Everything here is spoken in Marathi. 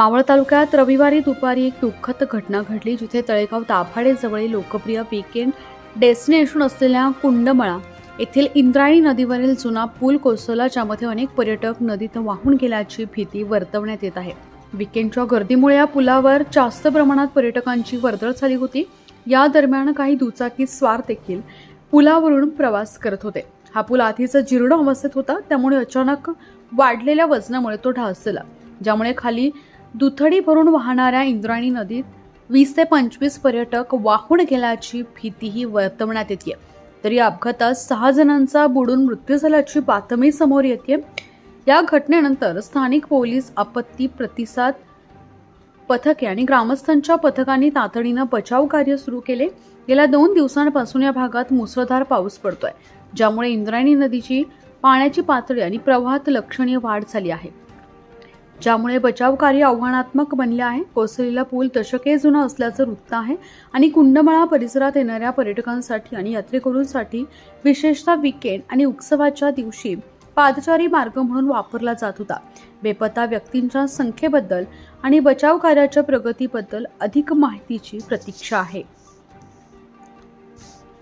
मावळ तालुक्यात रविवारी दुपारी एक दुःखद घटना घडली जिथे तळेगाव दाभाडे जवळील लोकप्रिय वीकेंड डेस्टिनेशन असलेल्या कुंडमळा येथील इंद्रायणी नदीवरील जुना पूल कोसळला ज्यामध्ये अनेक पर्यटक नदीत वाहून गेल्याची भीती वर्तवण्यात येत आहे. विकेंडच्या गर्दीमुळे या पुलावर जास्त प्रमाणात पर्यटकांची वर्दळ झाली होती. या दरम्यान काही दुचाकी स्वार देखील पुलावरून प्रवास करत होते. हा पूल आधीच जीर्ण अवस्थेत होता त्यामुळे अचानक वाढलेल्या वजनामुळे तो ढासला ज्यामुळे खाली दुथडी भरून वाहणाऱ्या इंद्रायणी नदीत वीस ते पंचवीस पर्यटक वाहून गेल्याची भीतीही वर्तवण्यात येते तर या अपघातात सहा जणांचा बुडून मृत्यू झाल्याची बातमी समोर येते या घटनेनंतर स्थानिक पोलीस आपत्ती प्रतिसाद पथके आणि ग्रामस्थांच्या पथकांनी तातडीनं बचाव कार्य सुरू केले. गेल्या दोन दिवसांपासून या भागात मुसळधार पाऊस पडतोय ज्यामुळे इंद्रायणी नदीची पाण्याची पातळी आणि प्रवाहात लक्षणीय वाढ झाली आहे. ज्यामुळे बचाव कार्य आव्हानात्मक बनले आहे. कोसळलेला पूल दशके जुना असल्याचं वृत्त आहे आणि कुंडमळा परिसरात येणाऱ्या पर्यटकांसाठी आणि यात्रेकरूंसाठी विशेषतः विकेंड आणि उत्सवाच्या दिवशी पादचारी मार्ग म्हणून वापरला जात होता. बेपत्ता व्यक्तींच्या संख्येबद्दल आणि बचाव कार्याच्या प्रगतीबद्दल अधिक माहितीची प्रतीक्षा आहे.